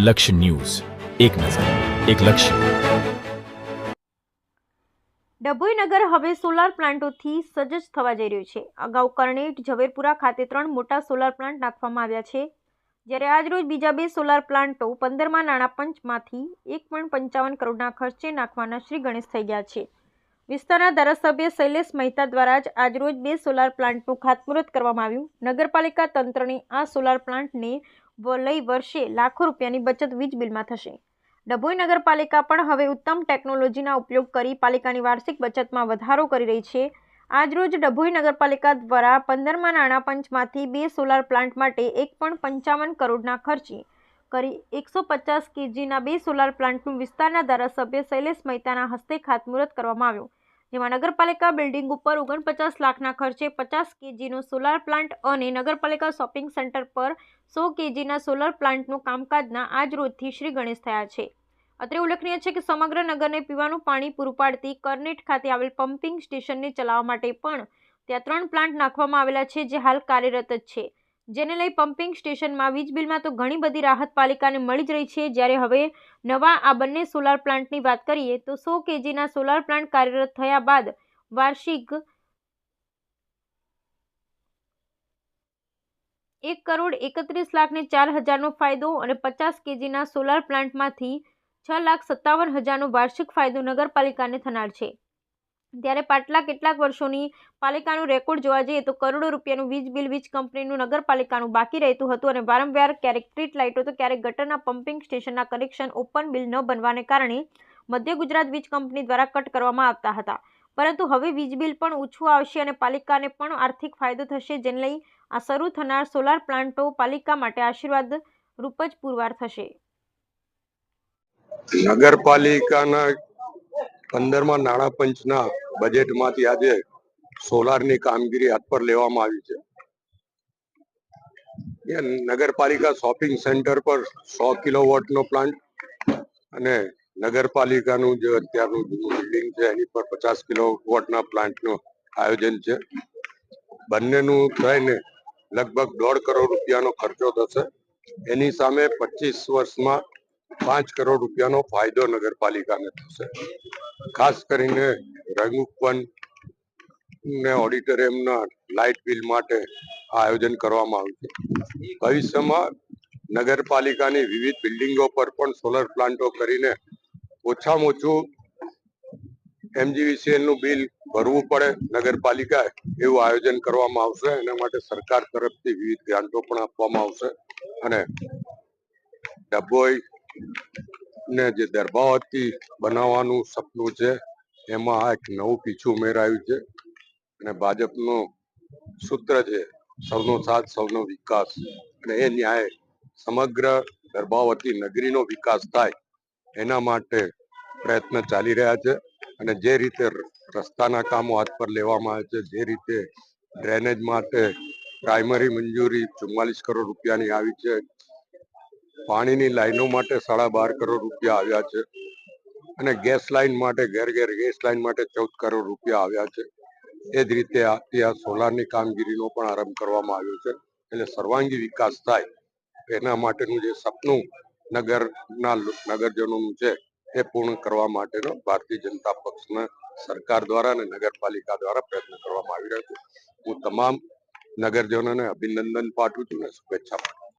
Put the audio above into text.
લક્ષ્ય ન્યૂઝ. એક નજર, એક લક્ષ્ય. ડભોઈ નગર હવે સોલાર પ્લાન્ટોથી સજ્જ થવા જઈ રહ્યું છે. અગાઉ કરણેટ, ઝવેરપુરા ખાતે ત્રણ મોટા સોલાર પ્લાન્ટ નાખવામાં આવ્યા છે. જ્યારે આજરોજ બીજા બે સોલાર પ્લાન્ટો પંદરમાં નાણાં પંચમાંથી એક પોઈન્ટ પંચાવન કરોડના ખર્ચે નાખવાના શ્રી ગણેશ થઈ ગયા છે. વિસ્તારના ધારાસભ્ય શૈલેષ મહેતા દ્વારા જ આજરોજ બે સોલાર પ્લાન્ટનું ખાતમુહૂર્ત કરવામાં આવ્યું. નગરપાલિકા તંત્રની આ સોલાર પ્લાન્ટને લઈ વર્ષે લાખો રૂપિયાની બચત વીજ બિલમાં થશે. ડભોઈ નગરપાલિકા પણ હવે ઉત્તમ ટેકનોલોજીના ઉપયોગ કરી પાલિકાની વાર્ષિક બચતમાં વધારો કરી રહી છે. આજરોજ ડભોઈ નગરપાલિકા દ્વારા પંદરમાં નાણાં પંચમાંથી બે સોલાર પ્લાન્ટ માટે એક પણ પંચાવન કરોડના ખર્ચે કરી એકસો પચાસ કેજીના બે સોલાર પ્લાન્ટનું વિસ્તારના ધારાસભ્ય શૈલેષ મહેતાના હસ્તે ખાતમુહૂર્ત કરવામાં આવ્યું. જેમાં નગરપાલિકા બિલ્ડિંગ ઉપર ઓગણપચાસ લાખના ખર્ચે પચાસ કેજીનો સોલાર પ્લાન્ટ અને નગરપાલિકા શોપિંગ સેન્ટર પર સો કેજીના સોલાર પ્લાન્ટનું કામકાજના આજ રોજથી શ્રી ગણેશ થયા છે. અત્રે ઉલ્લેખનીય છે કે સમગ્ર નગરને પીવાનું પાણી પૂરું પાડતી કરનેટ ખાતે આવેલ પમ્પિંગ સ્ટેશનને ચલાવવા માટે પણ ત્યાં ત્રણ પ્લાન્ટ નાખવામાં આવેલા છે જે હાલ કાર્યરત જ છે. જેને લઈ પમ્પિંગ સ્ટેશનમાં વીજ બિલમાં તો ઘણી બધી રાહત પાલિકાને મળી જ રહી છે. જ્યારે હવે નવા આ બંને સોલાર પ્લાન્ટની વાત કરીએ તો સો કેજીના સોલાર પ્લાન્ટ કાર્યરત થયા બાદ વાર્ષિક એક કરોડ એકત્રીસ લાખને ચાર હજારનો ફાયદો અને પચાસ કેજીના સોલાર પ્લાન્ટમાંથી છ લાખ સત્તાવન હજારનો વાર્ષિક ફાયદો નગરપાલિકાને થનાર છે. ત્યારે પાટલા કેટલાક વર્ષોની પાલિકાનું રેકોર્ડ જોવા જઈએ તો કરોડો રૂપિયાનું વીજ બિલ વીજ કંપનીનું નગરપાલિકાનું બાકી રહેતું હતું અને વારંવાર ક્યારેક સ્ટ્રીટ લાઇટો તો ક્યારેક ગટરના પમ્પિંગ સ્ટેશનના કનેક્શન ઓપન બિલ ન બનવાને કારણે મધ્ય ગુજરાત વીજ કંપની દ્વારા કટ કરવામાં આવતા હતા. પરંતુ હવે વીજ બિલ પણ ઓછું આવશે અને પાલિકાને પણ આર્થિક ફાયદો થશે, જેને લઈ આ શરૂ થનાર સોલાર પ્લાન્ટો પાલિકા માટે આશીર્વાદ રૂપ જ પુરવાર થશે. નગરપાલિકાના પંદરમાં નાણાં પંચના બજેટમાંથી આજે સોલારની કામગીરી હાથ પર લેવામાં આવી છે. નગરપાલિકા શોપિંગ સેન્ટર પર સો કિલોવોટનો પ્લાન્ટ અને નગરપાલિકાનું જે અત્યારનું જૂનું બિલ્ડિંગ છે, એની પર પચાસ કિલોવોટના પ્લાન્ટનું આયોજન છે. બંનેનું થઈને લગભગ દોઢ કરોડ રૂપિયાનો ખર્ચો થશે. એની સામે પચીસ વર્ષમાં પાંચ કરોડ રૂપિયાનો ફાયદો નગરપાલિકાને થશે. ખાસ કરીને રંગુપવન ને એમના લાઇટ બિલ માટે આયોજન કરવામાં આવ્યું છે. ભવિષ્યમાં નગરપાલિકાની વિવિધ બિલ્ડિંગો પર પણ સોલર પ્લાન્ટો કરીને ઓછામાં ઓછું એમજીવીસીએલનું બિલ ભરવું પડે નગરપાલિકાએ એવું આયોજન કરવામાં આવશે. એના માટે સરકાર તરફથી વિવિધ ગ્રાન્ટો પણ આપવામાં આવશે. અને ડભોઈ ને જે દરબાવતી બનાવવાનું સપનું છે. એમાં એક નવું પીછું ઉમેરાયું છે અને ભાજપનું સૂત્ર છે, સૌનો સાથ, સૌનો વિકાસ. અને એ ન્યાય સમગ્ર ગર્ભાવતી નગરીનો વિકાસ થાય એના માટે પ્રયત્ન ચાલી રહ્યા છે અને જે રીતે રસ્તાના કામો હાથ પર લેવામાં આવે છે, જે રીતે ડ્રેનેજ માટે પ્રાઇમરી મંજૂરી ચુમ્માલીસ કરોડ રૂપિયાની આવી છે, પાણીની લાઈનો માટે સાડા બાર કરોડ રૂપિયા આવ્યા છે. અને ગેસ લાઈન માટે, ઘેર ઘેર ગેસ લાઇન માટે ચૌદ કરોડ રૂપિયા આવ્યા છે. એ જ રીતે આ સોલારની કામગીરીનો પણ આરંભ કરવામાં આવ્યો છે. એટલે સર્વાંગી વિકાસ થાય, એના માટેનું જે સપનું નગરના નગરજનોનું છે, એ પૂર્ણ કરવા માટેનો ભારતીય જનતા પક્ષના સરકાર દ્વારા અને નગરપાલિકા દ્વારા પ્રયત્ન કરવામાં આવી રહ્યો છે. હું તમામ નગરજનોને અભિનંદન પાઠવું છું અને શુભેચ્છા પાઠવું